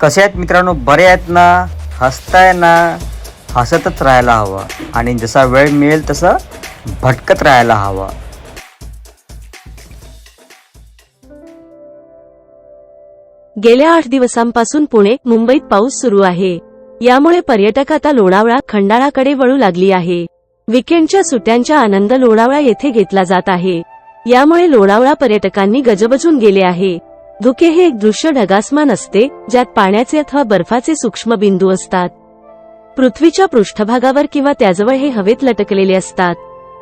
कसे आहेत मित्रांनो? बरे आहेत ना? हसताय ना? हसतच राहायला हवं. आणि जसा वेळ मिळेल तसं भटकत राहायला हवं. गेल्या आठ दिवसांपासून पुणे मुंबईत पाऊस सुरू आहे. यामुळे पर्यटक आता लोणावळा खंडाळाकडे वळू लागली आहे. विकेंडच्या सुट्यांचा आनंद लोणावळा येथे घेतला जात आहे. यामुळे लोणावळा पर्यटकांनी गजबजून गेले आहे. धुके हे एक दृश्य ढगासमान असते ज्यात पाण्याचे अथवा बर्फाचे सूक्ष्म बिंदू असतात. पृथ्वीच्या पृष्ठभागावर किंवा त्याजवळ हे हवेत लटकलेले असतात.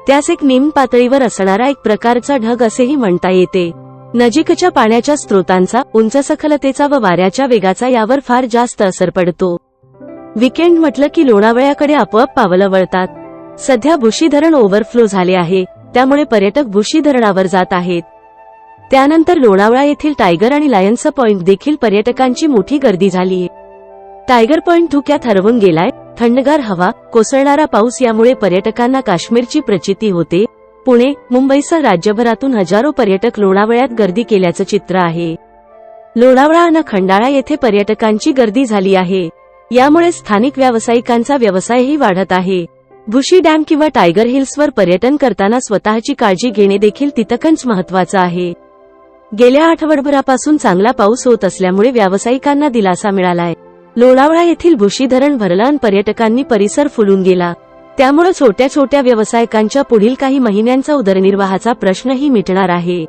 त्यास एक निम पातळीवर असणारा एक प्रकारचा ढग असेही म्हणता येते. नजीकच्या पाण्याच्या स्रोतांचा उंच सखलतेचा व वाऱ्याच्या वेगाचा यावर फार जास्त असर पडतो. विकेंड म्हटलं की लोणावळ्याकडे आपोआप पावलं वळतात. सध्या भुशी धरण ओव्हरफ्लो झाले आहे त्यामुळे पर्यटक भुशी धरणावर जात आहेत. त्यानंतर लोणावळा येथील टायगर आणि लायन्स पॉइंट देखील पर्यटकांची मोठी गर्दी झालीय टायगर पॉइंट धुक्यात हरवून गेलाय थंडगार हवा कोसळणारा पाऊस यामुळे पर्यटकांना काश्मीरची प्रचिती होते. पुणे मुंबईसह राज्यभरातून हजारो पर्यटक लोणावळ्यात गर्दी केल्याचं चित्र आहे. लोणावळा आणि खंडाळा येथे पर्यटकांची गर्दी झाली आहे. यामुळे स्थानिक व्यावसायिकांचा व्यवसायही वाढत आहे. भुशी डॅम किंवा टायगर हिल्सवर पर्यटन करताना स्वतःची काळजी घेणे देखील तितकंच महत्वाचं आहे. गेल्या आठवडभरापासून चांगला पाऊस होत असल्यामुळे व्यावसायिकांना दिलासा मिळालाय. लोणावळा येथील भुशी धरण भरलं आणि पर्यटकांनी परिसर फुलून गेला. त्यामुळे छोट्या छोट्या व्यावसायिकांच्या पुढील काही महिन्यांचा उदरनिर्वाहाचा प्रश्नही मिटणार आहे.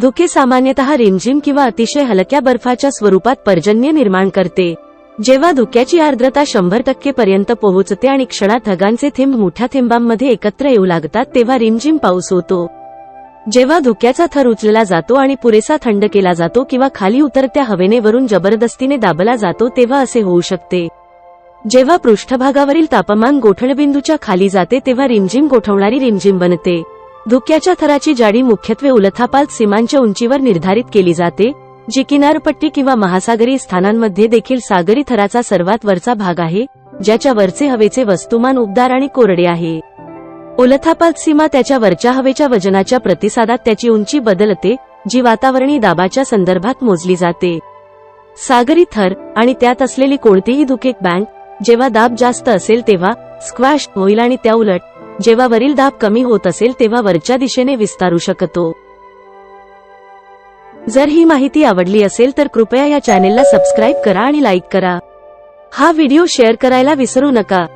धुके सामान्यतः रिमझिम किंवा अतिशय हलक्या बर्फाच्या स्वरूपात पर्जन्य निर्माण करते. जेव्हा धुक्याची आर्द्रता शंभर टक्के पर्यंत पोहोचते आणि क्षणात ढगांचे थेंब मोठ्या थेंबांमध्ये एकत्र येऊ लागतात तेव्हा रिमझिम पाऊस होतो. जेव्हा धुक्याचा थर उचलला जातो आणि पुरेसा थंड केला जातो किंवा खाली उतरत्या हवेने वरून जबरदस्तीने दाबला जातो तेव्हा असे होऊ शकते. जेव्हा पृष्ठभागावरील तापमान गोठणबिंदूच्या खाली जाते तेव्हा रिमझिम गोठवणारी रिमझिम बनते. धुक्याच्या थराची जाडी मुख्यत्वे उलथापाल सीमांच्या उंचीवर निर्धारित केली जाते जी किनारपट्टी किंवा महासागरी स्थानांमध्ये देखील सागरी थराचा सर्वात वरचा भाग आहे ज्याच्या वरचे हवेचे वस्तुमान उबदार आणि कोरडे आहे. उलथापात सीमा त्याच्या वरच्या हवेच्या वजनाच्या प्रतिसादात त्याची उंची बदलते जी वातावरणी दाबाच्या संदर्भात मोजली जाते. सागरी थर आणि त्यात असलेली कोणतीही धुकेक बँक जेव्हा दाब जास्त असेल तेव्हा स्क्वॅश होईल आणि त्या उलट जेव्हा वरील दाब कमी होत असेल तेव्हा वरच्या दिशेने विस्तारू शकतो. जर ही माहिती आवडली असेल तर कृपया या चॅनेलला सबस्क्राईब करा आणि लाईक करा. हा व्हिडिओ शेअर करायला विसरू नका.